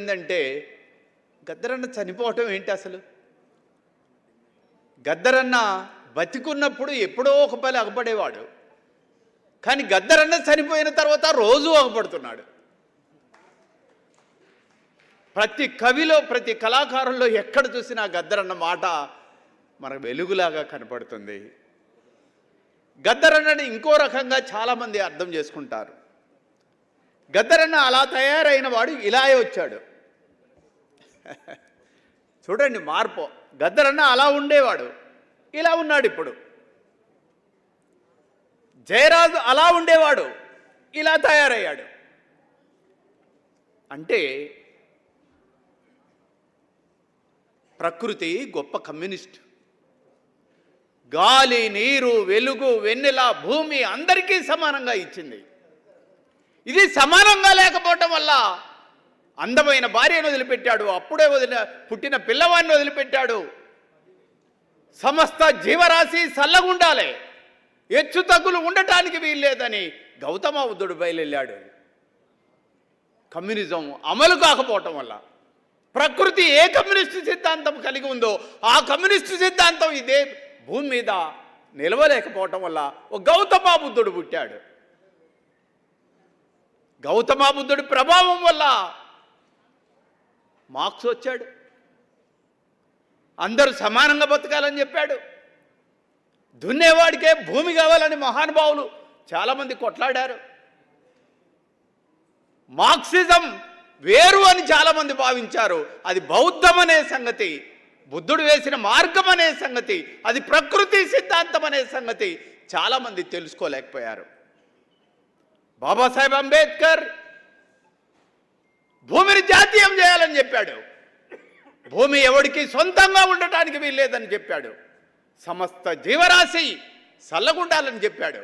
ఏంటంటే గద్దరన్న చనిపోవటం ఏంటి అసలు? గద్దరన్న బతికున్నప్పుడు ఎప్పుడో ఒక పని అగపడేవాడు. కానీ గద్దరన్న చనిపోయిన తర్వాత రోజు అగపడుతున్నాడు. ప్రతి కవిలో ప్రతి కళాకారుల్లో ఎక్కడ చూసినా గద్దరన్న మాట మనకు వెలుగులాగా కనపడుతుంది. గద్దరన్నని ఇంకో రకంగా చాలామంది అర్థం చేసుకుంటారు. గద్దరన్న అలా తయారైన వాడు ఇలాగే వచ్చాడు. చూడండి మార్పు. గద్దరన్న అలా ఉండేవాడు. ఇలా ఉన్నాడు ఇప్పుడు. జయరాజు అలా ఉండేవాడు. ఇలా తయారయ్యాడు. అంటే ప్రకృతి గొప్ప కమ్యూనిస్ట్. గాలి నీరు వెలుగు వెన్నెల భూమి అందరికీ సమానంగా ఇచ్చింది. ఇది సమానంగా లేకపోవటం వల్ల అందమైన భార్యను వదిలిపెట్టాడు. అప్పుడే వదిలి పుట్టిన పిల్లవాడిని వదిలిపెట్టాడు. సమస్త జీవరాశి సల్లగుండాలి హెచ్చు తగ్గులు ఉండటానికి వీల్లేదని గౌతమ బుద్ధుడు బయలుదేరాడు. కమ్యూనిజం అమలు కాకపోవటం వల్ల ప్రకృతి ఏ కమ్యూనిస్టు సిద్ధాంతం కలిగి ఉందో ఆ కమ్యూనిస్టు సిద్ధాంతం ఇదే భూమి మీద నిలవలేకపోవటం వల్ల ఒక గౌతమ బుద్ధుడు పుట్టాడు. గౌతమ బుద్ధుడి ప్రభావం వల్ల మార్క్స్ వచ్చాడు. అందరూ సమానంగా బతకాలని చెప్పాడు. దున్నేవాడికే భూమి కావాలని మహానుభావులు చాలామంది కొట్లాడారు. మార్క్సిజం వేరు అని చాలామంది భావించారు. అది బౌద్ధం అనే సంగతి బుద్ధుడు వేసిన మార్గం అనే సంగతి అది ప్రకృతి సిద్ధాంతం అనే సంగతి చాలామంది తెలుసుకోలేకపోయారు. బాబాసాహెబ్ అంబేద్కర్ భూమిని జాతీయం చేయాలని చెప్పాడు. భూమి ఎవడికి సొంతంగా ఉండటానికి వీల్లేదని చెప్పాడు. సమస్త జీవరాశి చల్లగుండాలని చెప్పాడు.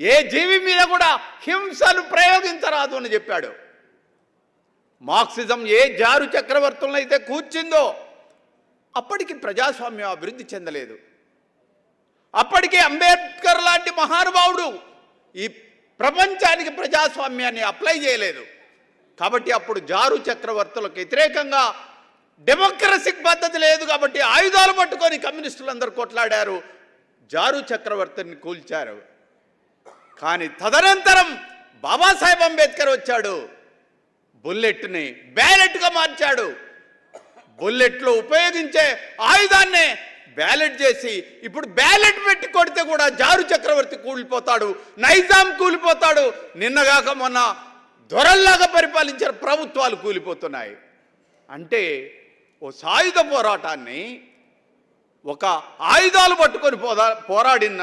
ఏ జీవి మీద కూడా హింసను ప్రయోగించరాదు అని చెప్పాడు. మార్క్సిజం ఏ జారు చక్రవర్తులను అయితే కూర్చిందో అప్పటికి ప్రజాస్వామ్యం అభివృద్ధి చెందలేదు. అప్పటికే అంబేద్కర్ లాంటి మహానుభావుడు ఈ ప్రపంచానికి ప్రజాస్వామ్యాన్ని అప్లై చేయలేదు. కాబట్టి అప్పుడు జారు చక్రవర్తులకు వ్యతిరేకంగా డెమోక్రసిక్ పద్ధతి లేదు కాబట్టి ఆయుధాలు పట్టుకొని కమ్యూనిస్టులందరూ కొట్లాడారు. జారు చక్రవర్తిని కూల్చారు. కానీ తదనంతరం బాబాసాహెబ్ అంబేద్కర్ వచ్చాడు. బుల్లెట్ని బ్యాలెట్గా మార్చాడు. బుల్లెట్లు ఉపయోగించే ఆయుధాన్నే బ్యాలెట్ చేసి ఇప్పుడు బ్యాలెట్ పెట్టి కొడితే కూడా జారు చక్రవర్తి కూలిపోతాడు. నైజాం కూలిపోతాడు. నిన్నగాక మొన్న దొరల్లాగా పరిపాలించిన ప్రభుత్వాలు కూలిపోతున్నాయి. అంటే ఓ సాయుధ పోరాటాన్ని ఒక ఆయుధాలు పట్టుకొని పోదా పోరాడిన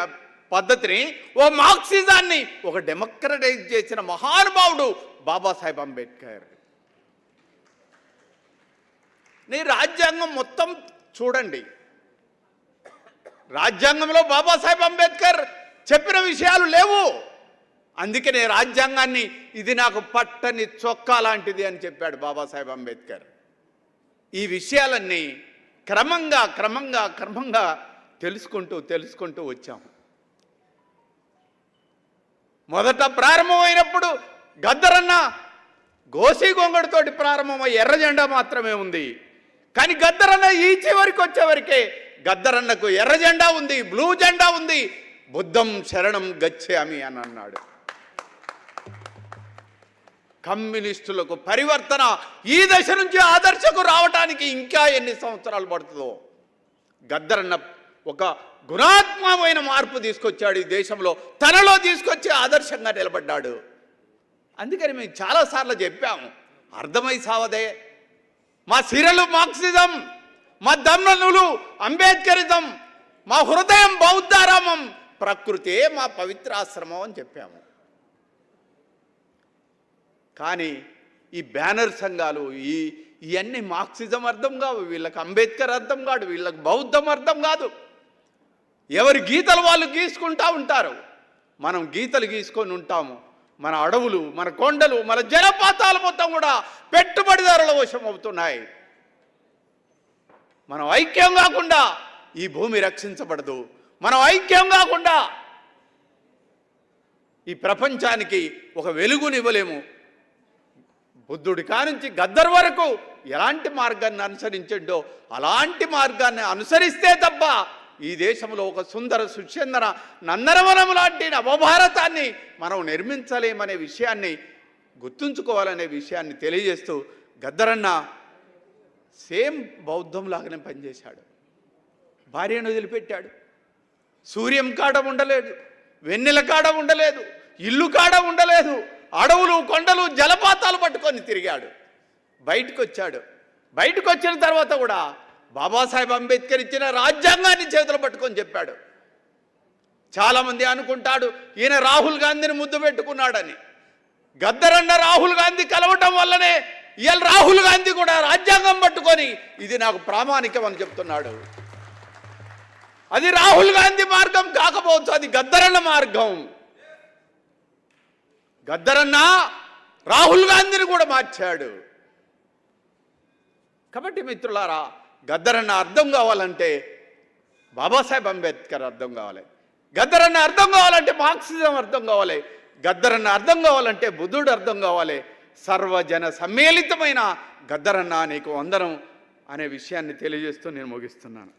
పద్ధతిని ఓ మార్క్సిజాన్ని ఒక డెమోక్రటైజ్ చేసిన మహానుభావుడు బాబాసాహెబ్ అంబేద్కర్. నీ రాజ్యాంగం మొత్తం చూడండి. రాజ్యాంగంలో బాబాసాహెబ్ అంబేద్కర్ చెప్పిన విషయాలు లేవు. అందుకనే రాజ్యాంగాన్ని ఇది నాకు పట్టని చొక్కా లాంటిది అని చెప్పాడు బాబాసాహెబ్ అంబేద్కర్. ఈ విషయాలన్నీ క్రమంగా క్రమంగా క్రమంగా తెలుసుకుంటూ తెలుసుకుంటూ వచ్చాము మొదట ప్రారంభమైనప్పుడు గద్దరన్న గోసి గొంగడితోటి ప్రారంభమై ఎర్ర జెండా మాత్రమే ఉంది. కానీ గద్దరన్న ఈ చివరికి వచ్చేవరకే గద్దరన్నకు ఎర్ర జెండా ఉంది బ్లూ జెండా ఉంది. బుద్ధం శరణం గచ్చామి అని అన్నాడు. కమ్యూనిస్టులకు పరివర్తన ఈ దశ నుంచి ఆదర్శకు రావటానికి ఇంకా ఎన్ని సంవత్సరాలు పడుతుందో? గద్దరన్న ఒక గుణాత్మకమైన మార్పు తీసుకొచ్చాడు ఈ దేశంలో. తనలో తీసుకొచ్చి ఆదర్శంగా నిలబడ్డాడు. అందుకని మేము చాలాసార్లు చెప్పాము అర్థమై సావదే. మా సిరలు మార్క్సిజం మా దమ్ననులు అంబేద్కరిజం మా హృదయం బౌద్ధారామం ప్రకృతే మా పవిత్రాశ్రమం అని చెప్పాము. కానీ ఈ బ్యానర్ సంఘాలు ఈ ఇవన్నీ మార్క్సిజం అర్థం కావు. వీళ్ళకి అంబేద్కర్ అర్థం కాదు వీళ్ళకి బౌద్ధం అర్థం కాదు. ఎవరి గీతలు వాళ్ళు గీసుకుంటా ఉంటారు? మనం గీతలు గీసుకొని ఉంటాము. మన అడవులు మన కొండలు మన జలపాతాలు మొత్తం కూడా పెట్టుబడిదారుల వశం అవుతున్నాయి. మనం ఐక్యం కాకుండా ఈ భూమి రక్షించబడదు. మనం ఐక్యం కాకుండా ఈ ప్రపంచానికి ఒక వెలుగునివ్వలేము. బుద్ధుడి కానుంచి గద్దర్ వరకు ఎలాంటి మార్గాన్ని అనుసరించిండో అలాంటి మార్గాన్ని అనుసరిస్తే తప్ప ఈ దేశంలో ఒక సుందర సుచందన నందనవనం లాంటి నవభారతాన్ని మనం నిర్మించలేమనే విషయాన్ని గుర్తుంచుకోవాలనే విషయాన్ని తెలియజేస్తూ గద్దరన్న సేమ్ బౌద్ధంలాగానే పనిచేశాడు. భార్యను వదిలిపెట్టాడు. సూర్యం కాడ ఉండలేదు. వెన్నెల కాడ ఉండలేదు. ఇల్లు కాడ ఉండలేదు. అడవులు కొండలు జలపాతాలు పట్టుకొని తిరిగాడు. బయటకు వచ్చాడు బయటకు వచ్చిన తర్వాత కూడా బాబాసాహెబ్ అంబేద్కర్ ఇచ్చిన రాజ్యాంగాన్ని చేతులు పట్టుకొని చెప్పాడు. చాలామంది అనుకుంటాడు ఈయన రాహుల్ గాంధీని ముద్దు పెట్టుకున్నాడని. గద్దరన్న రాహుల్ గాంధీ కలవటం వల్లనే ఇవాళ రాహుల్ గాంధీ కూడా రాజ్యాంగం పట్టుకొని ఇది నాకు ప్రామాణికం అని చెప్తున్నాడు. అది రాహుల్ గాంధీ మార్గం కాకపోవచ్చు అది గద్దరన్న మార్గం. గద్దరన్నా రాహుల్ గాంధీని కూడా మార్చాడు. కాబట్టి మిత్రులారా గద్దరన్న అర్థం కావాలంటే బాబాసాహెబ్ అంబేద్కర్ అర్థం కావాలి. గద్దరన్న అర్థం కావాలంటే మార్క్సిజం అర్థం కావాలి. గద్దరన్న అర్థం కావాలంటే బుద్ధుడు అర్థం కావాలి. సర్వజన సమ్మేళితమైన గద్దరన్న నీకు వందనం అనే విషయాన్ని తెలియజేస్తూ నేను ముగిస్తున్నాను.